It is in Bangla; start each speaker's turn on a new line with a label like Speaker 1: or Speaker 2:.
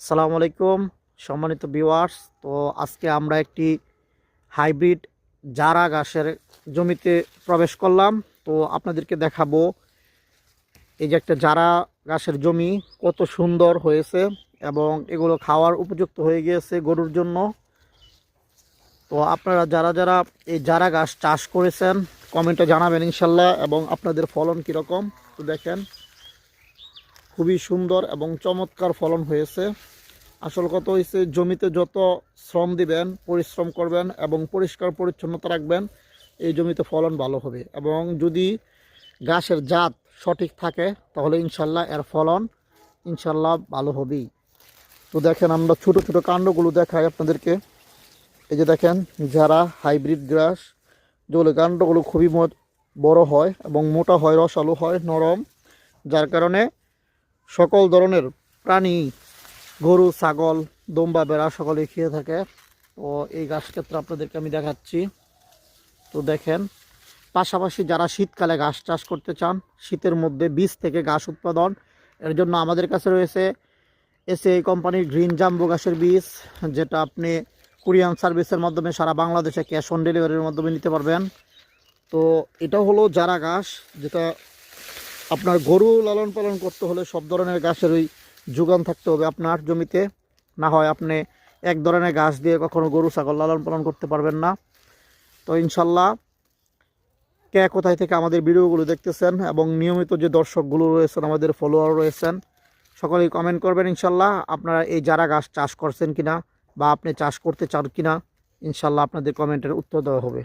Speaker 1: আসসালামু আলাইকুম, সম্মানিত ভিউয়ার্স। তো আজকে আমরা একটি হাইব্রিড জারা গাছের জমিতে প্রবেশ করলাম। তো আপনাদেরকে দেখাবো এই যে একটা জারা গাছের জমি কত সুন্দর হয়েছে এবং এগুলো খাওয়ার উপযুক্ত হয়ে গিয়েছে গরুর জন্য। তো আপনারা যারা যারা এই জারা গাছ চাষ করেছেন, কমেন্টে জানাবেন ইনশাল্লাহ এবং আপনাদের ফলন কীরকম? তো দেখেন খুবই সুন্দর এবং চমৎকার ফলন হয়েছে। আসল কথা হয়েছে জমিতে যত শ্রম দিবেন, পরিশ্রম করবেন এবং পরিষ্কার পরিচ্ছন্নতা রাখবেন, এই জমিতে ফলন ভালো হবে। এবং যদি গাছের জাত সঠিক থাকে, তাহলে ইনশাল্লাহ এর ফলন ইনশাল্লাহ ভালো হবেই। তো দেখেন, আমরা ছোট ছোট কাণ্ডগুলো দেখাই আপনাদেরকে। এই যে দেখেন, যারা হাইব্রিড গ্রাস, যেগুলো কাণ্ডগুলো খুবই বড় হয় এবং মোটা হয়, রসালো হয়, নরম, যার কারণে সকল ধরনের প্রাণী, গরু, ছাগল, দম্বা, বেড়া সকলে খেয়ে থাকে। তো এই গাছ ক্ষেত্রে আপনাদেরকে আমি দেখাচ্ছি। তো দেখেন, পাশাপাশি যারা শীতকালে ঘাস চাষ করতে চান, শীতের মধ্যে বীজ থেকে ঘাস উৎপাদন, এর জন্য আমাদের কাছে রয়েছে এসে এই কোম্পানির গ্রিন জাম্বো গাছের বীজ, যেটা আপনি কুরিয়ান সার্ভিসের মাধ্যমে সারা বাংলাদেশে ক্যাশ অন ডেলিভারির মাধ্যমে নিতে পারবেন। তো এটা হলো যারা ঘাস, যেটা আপনার গরু লালন পালন করতে হলে সব ধরনের ওই যোগান থাকতে হবে। আপনার জমিতে, না হয় আপনি এক ধরনের গাছ দিয়ে কখনো গরু, ছাগল লালন পালন করতে পারবেন না। তো ইনশাল্লাহ, কে কোথায় থেকে আমাদের ভিডিওগুলো দেখতেছেন এবং নিয়মিত যে দর্শকগুলো রয়েছেন, আমাদের ফলোয়ার রয়েছেন, সকলেই কমেন্ট করবেন ইনশাল্লাহ, আপনারা এই যারা গাছ চাষ করছেন কিনা বা আপনি চাষ করতে চান কিনা, ইনশাল্লাহ আপনাদের কমেন্টের উত্তর দেওয়া হবে।